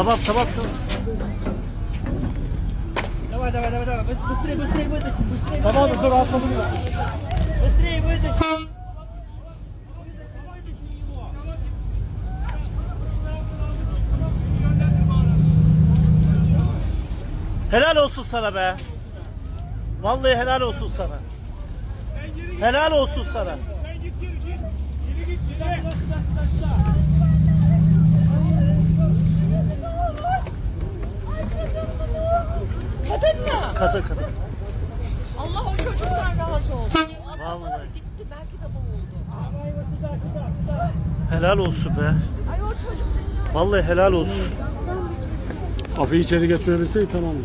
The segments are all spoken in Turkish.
Tamam tamam tamam. Давай, давай, давай, давай. Быс- Быстрее, быстрее вытащи, быстрее. Tamam dur atladım. Быстрее вытащи. Helal olsun sana be. Vallahi helal olsun sana. Helal olsun sana. Kadın? Kadın. Allah o çocuktan razı olsun. Vallahi. Gitti belki de boğuldu. Helal olsun be. Ay o çocuk Vallahi helal olsun. Afi içeri götürebilseydi tamam.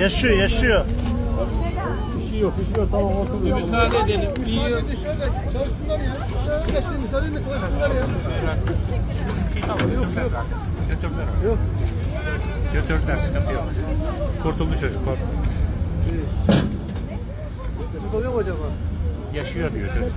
Yaşıyor yaşıyor. Bir şey yok, bir şey yok. Tamam otur. Müsaade edelim. Bir yıl Götürdüler sıkıntı yok. Kurtuldu çocuk korkma. oluyor mu acaba? Yaşıyor diyor çocuk.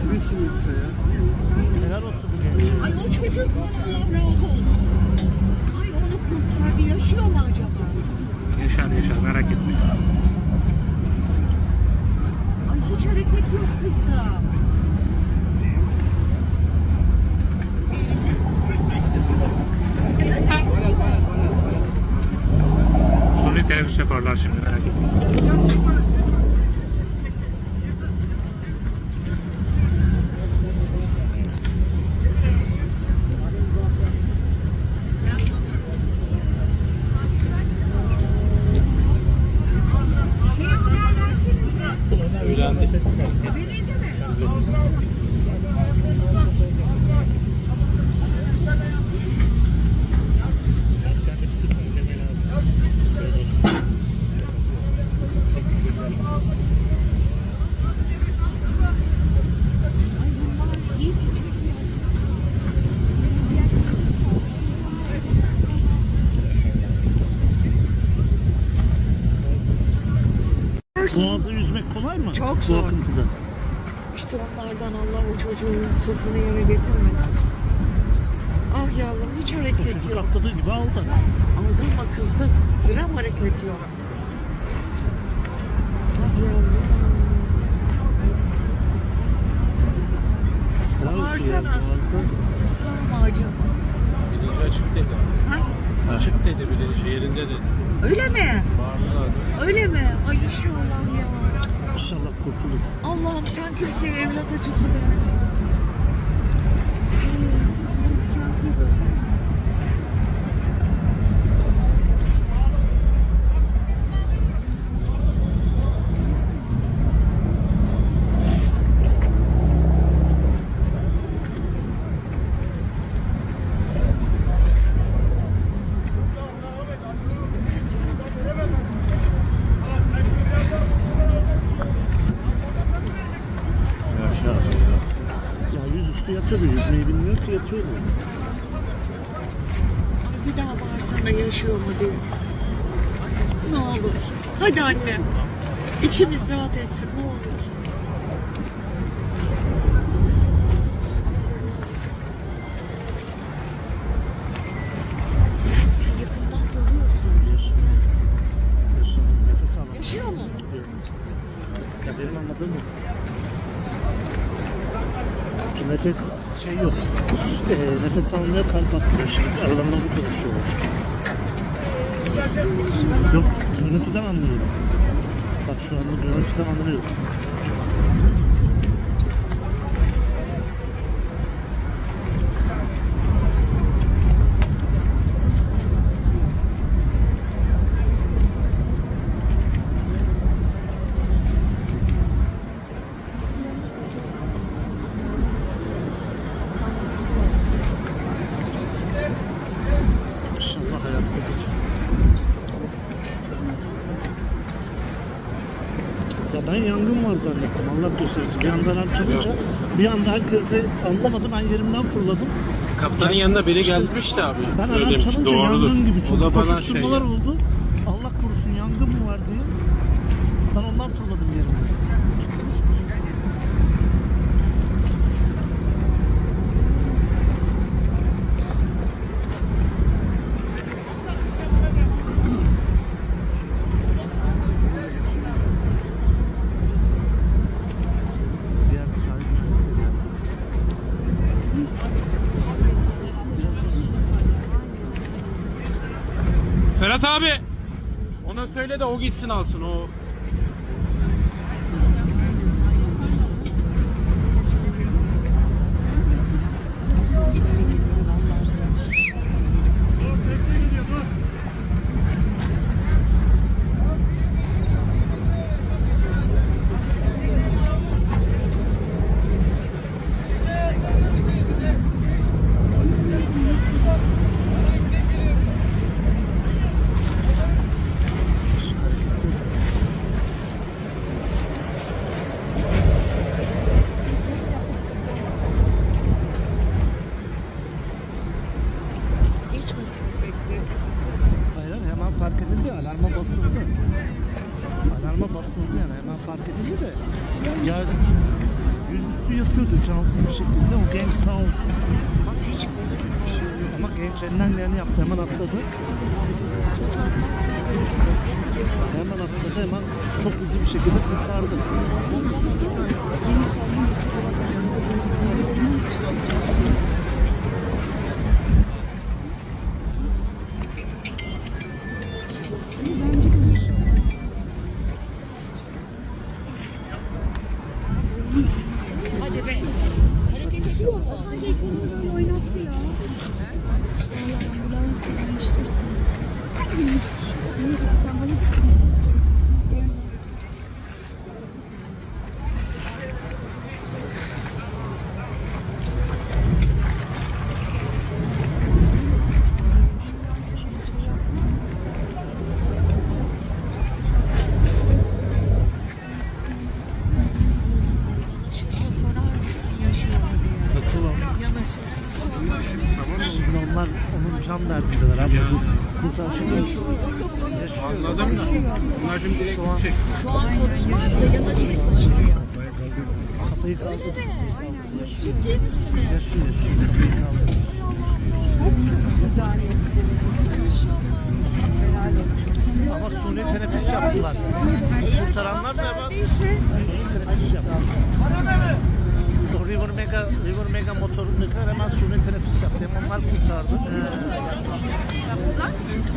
Kimin kimi ya? Helal olsun bu genç. Ay o çocuk Allah razı olsun. Ay onu kurtardı. Yaşıyor mu acaba? Yaşar yaşar merak etme. Ay hiç hareket yok kızda. Suni teneffüs yaparlar şimdi merak etme. Şey haber Söylendi. Verildi mi? Ay Çok zor. akıntıda. İşte onlardan Allah o çocuğun sızını yere getirmesin. Ah yavrum hiç hareket Çocuk yok. atladığı gibi aldı. Aldırma kızda gram hareket yok. Ah yavrum. Bağırsana. Sağ mı acaba? Bilinci açık dedi. Ha? Açık dedi bilinci yerinde dedi. Öyle mi? Bağırdılar. Öyle mi? Ay inşallah ya. Kurtulur. Allah'ım sen kimseye evlat acısı verme. Allah'ım sen koru. Yaşa. Ya yüzüstü yatıyor da yüzmeyi bilmiyor ki yatıyor. Ay bir daha bağırsana yaşıyor mu diye. Ne olur. Hadi annem. İçimiz rahat etsin ne olur. Sen yakından görüyorsun. Yaşa. Nefes al. Yaşıyor mu? Ya benim anladığım bu. Nefes şey yok. E, nefes almıyor kalp atmıyor şimdi. Aralarında bu konuşuyorlar. Yok görüntüden anlıyorum. Bak şu anda görüntüden anlıyorum. İnşallah hayattadır. Ya ben yangın var zannettim. Allah göstersin. Bir yandan açılınca bir anda herkesi anlamadım. Ben yerimden fırladım. Kaptanın yanında biri gelmişti abi. Ben demiş. çalınca Doğrudur. yangın gibi O da bana şey. koşuşturmalar oldu. Allah korusun yangın mı var diye. Ben ondan fırladım yerime. Abi. Ona söyle de o gitsin alsın o. Hayır hemen fark edildi. Alarma basıldı. Alarma basıldı yani hemen fark edildi de. Ya yüzüstü yatıyordu cansız bir şekilde. O genç sağ olsun. Bak hiç şey yok. Ama genç elinden geleni yaptı. Hemen atladı. Hemen atladı. Hemen çok hızlı bir şekilde kurtardı. Hadi be. Hareket ediyor mu? oynattı onlar onun can derdindeler. Abi. Kurtar şimdi yaşıyor. Anladım da. Bunlar şimdi direkt gidecek. Şu an sorulmaz da yanaşırsa şuraya. Kafayı kaldırdı. Ciddi misiniz? Yaşıyor yaşıyor. Kafayı kaldırdı. Ama suni teneffüs yaptılar. Kurtaranlar da hemen suni teneffüs yaptı. River Mega, River Mega motorundakiler hemen suni teneffüs yaptı. Hem onlar kurtardı.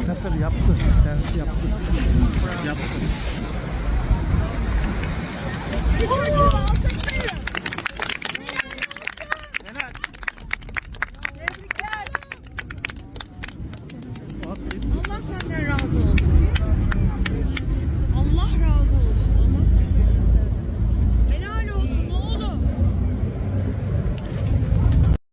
Ee, tabii yaptı. Bir tanesi yaptı. Yaptı.